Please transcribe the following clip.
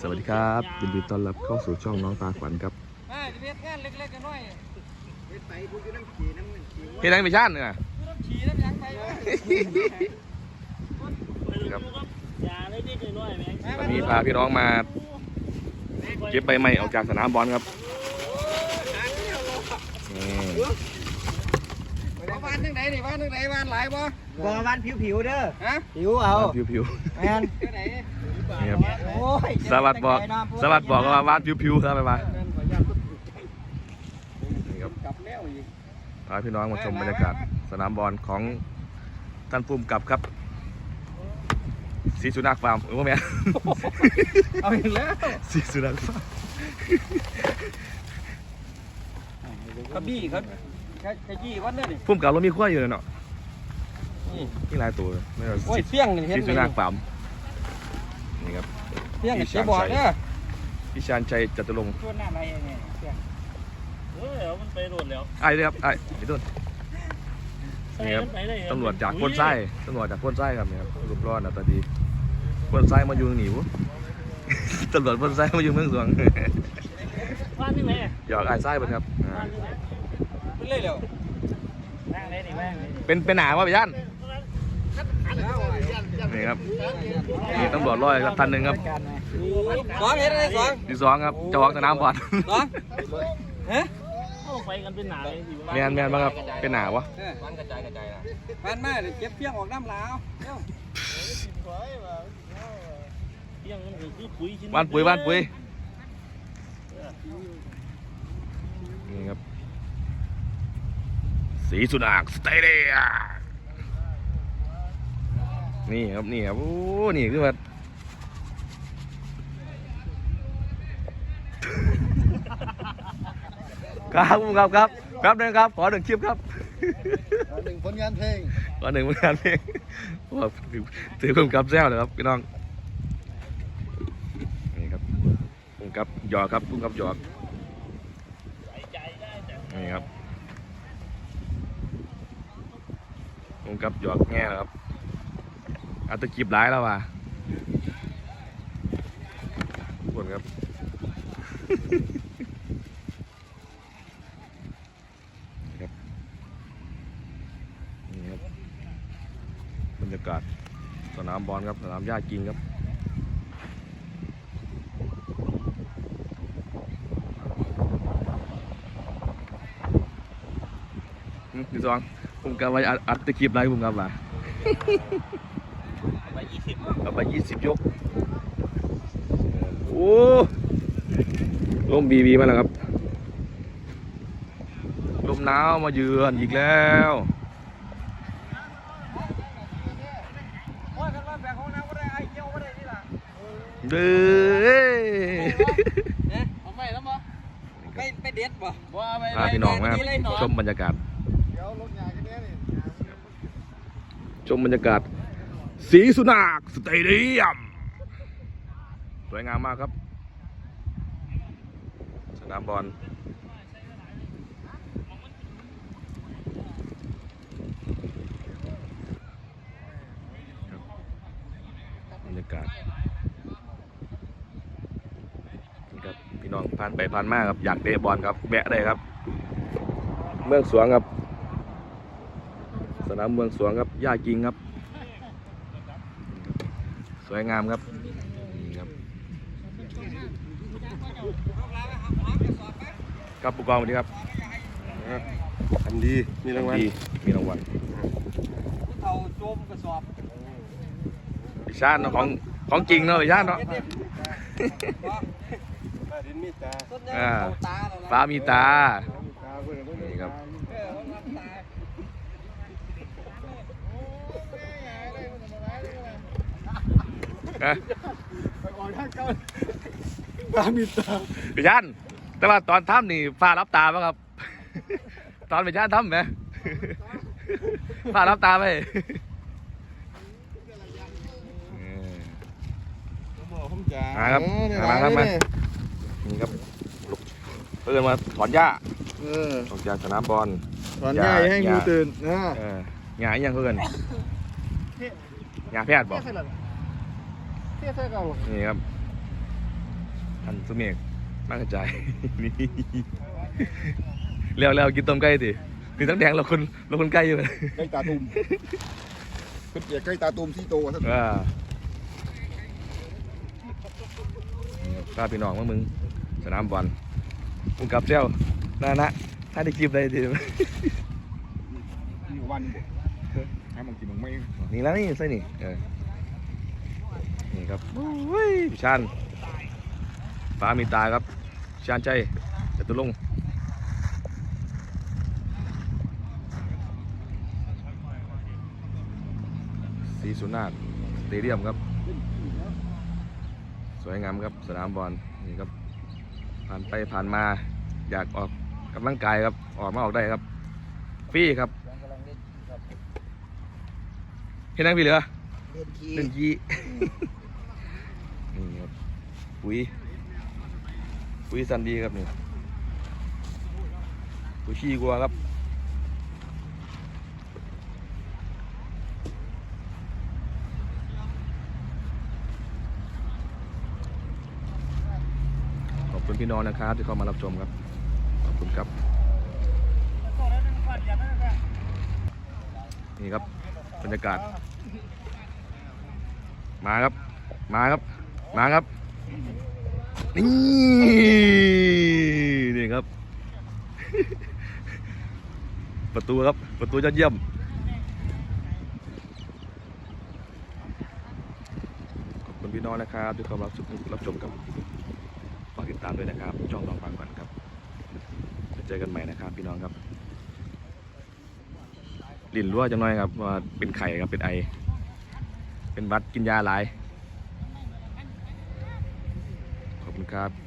สวัสดีครับยินดีต้อนรับเข้าสู่ช่องน้องตาขวัญครับมาจะเฮ็ดงานเล็กๆกันหน่อยเฮ็ดยังไม่ชาติเนี่ยน้ำขี่น้ำหยังไปครับอย่าเลยนิดหน่อยแม่งวันนี้พาพี่น้องมาเก็บใบไม้ออกจากสนามบอลครับนี่เอาบ้านทางไหนนี่บ้านทางไหนบ้านหลายบ่บ่วันผิวผิวๆเด้อฮะผิวเอาผิวผิวแมนทางไห นๆนี่ครับโอ้ยสวัสดิ์บอกสวัสดิ์บอกว่าวาดผิวผิวๆครับไปมานี่ครับกลับแล้วอีกพาพี่น้องมาชมบรรยากาศสนามบอลของท่านภูมิกับครับสีสุนัขฟาร์มเออว่าแม่เอาอีกแล้วสีสุนัขฟาร์มกระบี่เขากระยี่วันเนี่ยนี่ภูมิกับเรามีขั้วอยู่เลยเนาะนี่หลายตัวเลยไม่ว่าโอ้ยเสี่ยงนี่เห็นสีไหมสุนัขฟาร์ม นี่ครับเสี่ยงเจ็บบอดเด้อพี่ชานชัยจตุรงค์ชวนหน้าไหนเนี่ยเสี่ยงเออเดี๋ยวมันไปโดดแล้วไอ้เลยครับไอ้พี่ต้นนี่ครับไปเลยตำรวจจากพ้นไส้ตำรวจจากพ้นไส้ครับเนี่ยครับรูปร้อนหน้าตาดีพ้นไส้มาอยู่หนีวะตำรวจพ้นไส้มาอยู่เมืองสวงบ้านที่ไหนหยอกไอ้ไส้เพิ่นครับอ่าบ้านที่ไหนไปเลยเร็วนั่งเลยนี่แม่งเป็นเป็นหนาวะพี่ชัน นี่ครับนี่ตำรวจร้อยครับท่านหนึ่งครับสองเห็นอะไรสองที่สองครับเจ้าของสนามบอลสองฮะเข้าไปกันเป็นหนาเลยอยู่แมนแมนบ้างครับเป็นหนาวะมันกระจายกระจายละบ้านมาเดี๋ยวเก็บเพียงออกน้ำลาวเร็วเที่ยงมันคือปุ๋ยชิ้นบ้านปุ๋ยบ้านปุ๋ยนี่ครับสีสุนัขสเตเดีย นี่ครับนี่ครับโอ้นี่คือว่าครับครับครับครับหนึ่งครับ ขอหนึ่งคลิปครับหนึ่งผลงานเพลงขอหนึ่งผลงานเพลงว่าถือพุ่มกับแซวเลยครับพี่น้องนี่ครับพุ่มกับหยอกครับพุ่มกับหยอกนี่ครับพุ่มกับหยอกแง่นะครับ อัตะกีบร้ายแล้วว่ะทุกคนครับ นี่ครับ บรรยากาศ สนามบอลครับ สนามหญ้าจริงครับอืมพี่สองผมกำไว้อัดอัดตะกีบไรผมกำว่าไป ยี่สิบกำไปยี่สิบยก โอ้ลมบีบีมาแล้วครับ ลมหนาวมาเยือนอีกแล้วโอ้ยกันว่าแบกของน้ำก็ได้ไอ้เกี่ยวก็ได้นี่ล่ะเด้อเนี่ยเอาไปแล้วมั้ไปไปเด็ดบ่บ่ไปพาพี่น้องมาชมบรรยากาศเดี๋ยวลงยากันเนี้ยนี่ชมบรรยากาศ สีสุนักสเตเดียม สวยงามมากครับ สนามบอลบรรยากาศนี่ครับพี่น้องผ่านไปผ่านมาครับอยากเตะบอลครับแวะได้ครับ เมืองสวงครับ สนามเมืองสวงครับหญ้าจริงครับ สวยงามครับนี่ครับครับผู้กองสวัสดีครับทำดีมีรางวัลดีมีรางวัลเอาโจมกระสอบพิชาติเนาะของของจริงเนาะพิชาติเนาะดินมีตาต้นยาอ่าเอาตาแล้วนะฟ้ามีตา ตาเพื่อนเพื่อน นี่ครับ เออมันรับตา ฮะออกทางเก่าตามีตาพิชาติแต่ว่าตอนทำนี่ฟ้ารับตาป่ะครับ ตอนพิชาติทำไหมฟ้ารับตาไหมเออบอกผมจ๋ามาครับเออเนี่ยมาครับมาเนี่ยนี่ครับเพื่อนมาถอนหญ้าเออออกจากสนามบอลถอนหญ้าให้อย่างูตื่นนะเออหญ้าอีหยังเพื่อนหญ้าแพทย์บอก เที่ยวเที่ยวเก่านี่ครับท่านสุเมฆมากระจายนี่แล้วแล้วกินต้มไก่สิมีทั้งแดงเราคนเราคนไก่อยู่ใกล้ตาตุ่มเพิ่นเกียกใกล้ตาตุ่มที่โตท่านว่าพาพี่น้องมามึงสนามบอลมึงกลับเจ้านานะถ้าได้คลิปได้ทีนี่วันนี้บ่ให้มันกินมันไม่นี่แล้วนี่ใช่นี่เออ นี่ครับโอ้ยพี่ชันฟ้ามีตาครับชานใจจตุรงค์สีสุนาถสเตเดียมครับ สวยงามครับสนามบอลนี่ครับ ผ่านไปผ่านมาอยากออกกำลังกายครับออกมาออกได้ครับฟรีครับกำลังเล่นครับเห็นนังพี่เหลือเล่นคีหนึ่งยีนี่ครับ ปุ๋ยปุ๋ยสันดีครับนี่ปุ๋ยขี้กลัวครับขอบคุณพี่น้องนะครับที่เข้ามารับชมครับ ขอบคุณครับ นี่ครับบรรยากาศ มาครับ มาครับ มาครับ นี่นี่ครับ ประตูครับ ประตูยอดเยี่ยมขอบคุณพี่น้องนะครับที่เข้ามรับชมรับชมครับฝากติดตามด้วยนะครับช่องน้องฟังก่อนครับเจอกันใหม่นะครับ พี่น้องครับลิ่นรั่วจังหน่อยครับว่าเป็นไข่ครับเป็นไอ เป็นวัดกินยาหลาย ขอบคุณ ครับ